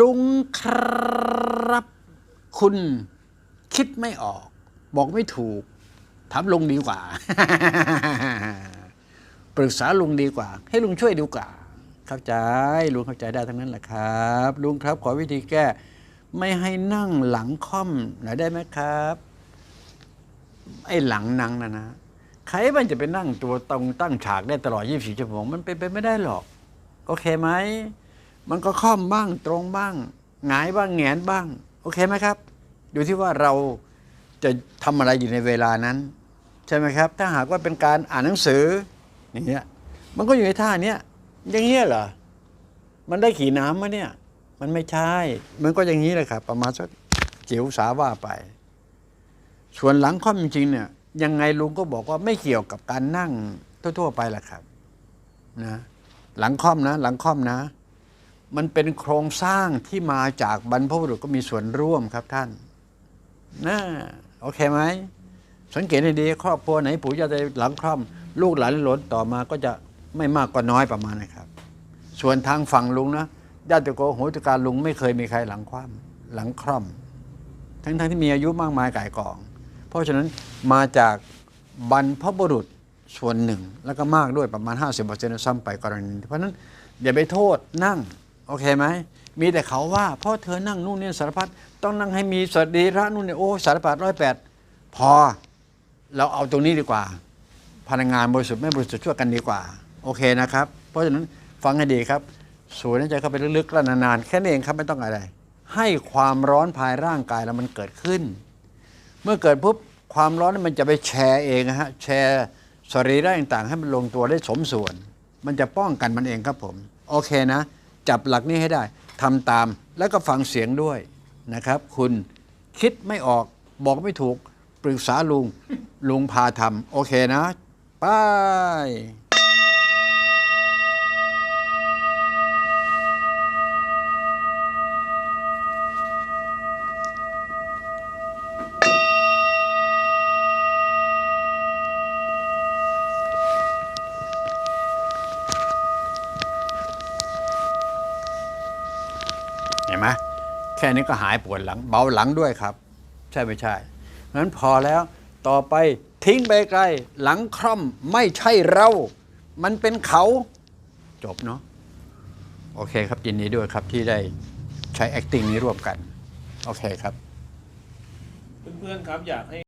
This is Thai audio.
ลุงครับ คุณคิดไม่ออก บอกไม่ถูกถามลุงดีกว่า ปรึกษาลุงดีกว่า ให้ลุงช่วยดีกว่า เข้าใจลุงเข้าใจได้ทั้งนั้นแหละครับ ลุงครับขอวิธีแก้ ไม่ให้นั่งหลังค่อมหน่อยได้ไหมครับ ไอ้หลังนังนะนะใครมันจะไปนั่งตัวตรงตั้งฉากได้ตลอด 24 ชั่วโมง มันเป็นไปไม่ได้หรอก โอเคไหม มันก็ค่อมบ้างตรงบ้างหงายบ้างแหงนบ้าง โอเคไหมครับดูที่ว่าเราจะทำอะไรอยู่ในเวลานั้น ใช่ไหมครับ ถ้าหากว่าเป็นการอ่านหนังสืออย่างเงี้ยมันก็อยู่ในท่าเนี้ยอย่างเงี้ยเหรอมันได้ขี่น้ำมะเนี่ย มันไม่ใช่ มันก็อย่างนี้แหละครับ ประมาณสักจิ๋วสาว่าไป ส่วนหลังค่อมจริงๆเนี่ย ยังไงลุงก็บอกว่าไม่เกี่ยวกับการนั่งทั่ว ๆ ไปแหละครับ นะ หลังค่อมนะ หลังค่อมนะ มันเป็นโครงสร้างที่มาจากบรรพบุรุษก็มีส่วนร่วมครับท่านนะโอเคไหมสังเกตให้ดีครอบครัวไหนปู่ย่าตายหลังค่อม ลูกหลานหลนต่อมาก็จะไม่มากก็น้อยประมาณนะครับ ส่วนทางฝั่งลุงนะญาติโกโหติการลุงไม่เคยมีใครหลังคว่ำหลังคร่อม ทั้งๆที่มีอายุมากมายก่ายกอง เพราะฉะนั้นมาจากบรรพบุรุษส่วนหนึ่ง แล้วก็มากด้วยประมาณ 50%ซ้ำไปกรณีเพราะฉะนั้นอย่าไปโทษนั่ง โอเคไหมมีแต่เขาว่าเพราะเธอนั่งนู่นนี่สารพัดต้องนั่งให้มีสวัสดีระนู่นนี่โอ้สารพัดร้อยแปดพอ เราเอาตรงนี้ดีกว่า พลังงานบริสุทธิ์ไม่บริสุทธิ์ช่วยกันดีกว่า โอเคนะครับ เพราะฉะนั้นฟังให้ดีครับสูดหายใจเข้าไปลึกๆแล้วนานๆแค่นี้เองครับไม่ต้องอะไร ให้ความร้อนภายร่างกายแล้วมันเกิดขึ้น เมื่อเกิดปุ๊บความร้อนนมันจะไปแชร์เองฮะแชร์สรีระต่างๆ ให้มันลงตัวได้สมส่วน มันจะป้องกันมันเองครับผม โอเคนะ จับหลักนี้ให้ได้ทำตามแล้วก็ฟังเสียงด้วยนะครับ คุณคิดไม่ออกบอกไม่ถูก ปรึกษาลุง ลุงพาทำโอเคนะ ไป ห็นไหมแค่นี้ก็หายปวดหลัง เบาหลังด้วยครับ ใช่ไม่ใช่งั้นพอแล้วต่อไปทิ้งไปไกล หลังคร่อมไม่ใช่เรา มันเป็นเขา จบเนาะโอเคครับยินดีด้วยครับที่ได้ใช้ acting นี้ร่วมกัน โอเคครับ เพื่อนๆครับอยากให้